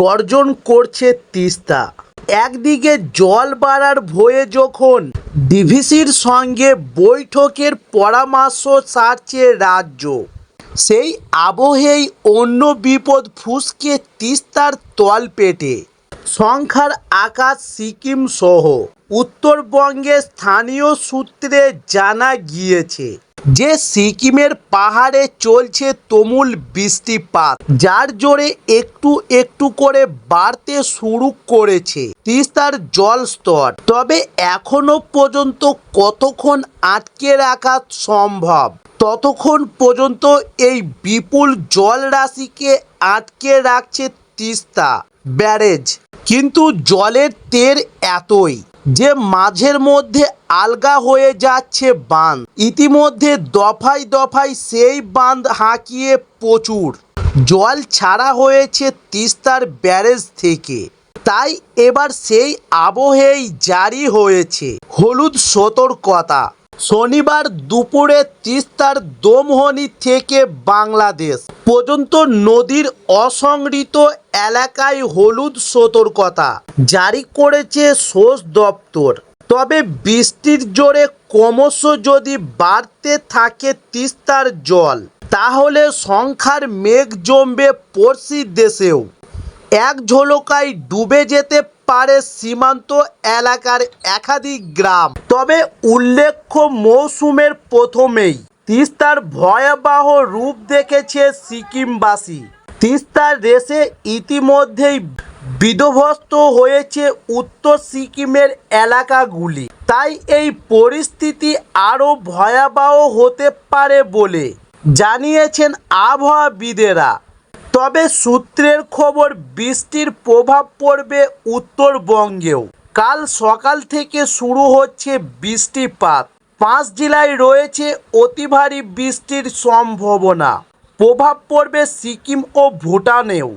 গর্জন করছে তিস্তা। একদিকে জল বাড়ার ভয়ে যখন ডিভিসির সঙ্গে বৈঠকের পরামর্শ সারছে রাজ্য, সেই আবহেই অন্য বিপদ ফুসকে তিস্তার তলপেটে। সংখ্যার আকাশ সিকিম সহ উত্তরবঙ্গে স্থানীয় সূত্রে জানা গিয়েছে যে সিকিমের পাহাড়ে চলছে তুমুল বৃষ্টিপাত, যার জোরে একটু একটু করে বাড়তে শুরু করেছে। তিস্তার জল স্তর, তবে এখনও পর্যন্ত কতক্ষণ আটকে রাখা সম্ভব? ততক্ষণ পর্যন্ত এই বিপুল জল রাশিকে আটকে রাখছে তিস্তা ব্যারেজ। কিন্তু জলের তের এতই। যে মাঝের মধ্যে আলগা হয়ে যাচ্ছে বাঁধ। ইতিমধ্যে দফায় দফায় সেই বাঁধ হাঁকিয়ে প্রচুর। জল ছাড়া হয়েছে তিস্তার ব্যারেজ থেকে। তাই এবার সেই আবহেই জারি হয়েছে। হলুদ সতর্কতা। শনিবার দুপুরে তিস্তার দমহনি থেকে বাংলাদেশ পর্যন্ত নদীর অসংরিত এলাকায় হলুদ সতর্কতা জারি করেছে সোস দপ্তর। তবে বৃষ্টির জোরে ক্রমশ যদি বাড়তে থাকে তিস্তার জল, তাহলে সংখ্যার মেঘ জমবে পড়শি দেশেও। এক ঝলকায় ডুবে যেতে পারে সীমান্ত এলাকার একাধিক গ্রাম। তবে উল্লেখ্য মৌসুমের প্রথমেই তিস্তার ভয়াবহ রূপ দেখেছে সিকিমবাসী। তিস্তার রেসে ইতিমধ্যেই বিধ্বস্ত হয়েছে উত্তর সিকিমের এলাকাগুলি। তাই এই পরিস্থিতি আরও ভয়াবহ হতে পারে বলে জানিয়েছেন আবহাওয়াবিদেরা। তবে সূত্রের খবর বৃষ্টির প্রভাব পড়বে উত্তরবঙ্গেও। কাল সকাল থেকে শুরু হচ্ছে বৃষ্টিপাত। পাঁচ জেলায় রয়েছে অতি ভারী বৃষ্টির সম্ভাবনা। প্রভাব পড়বে সিকিম ও ভুটানেও।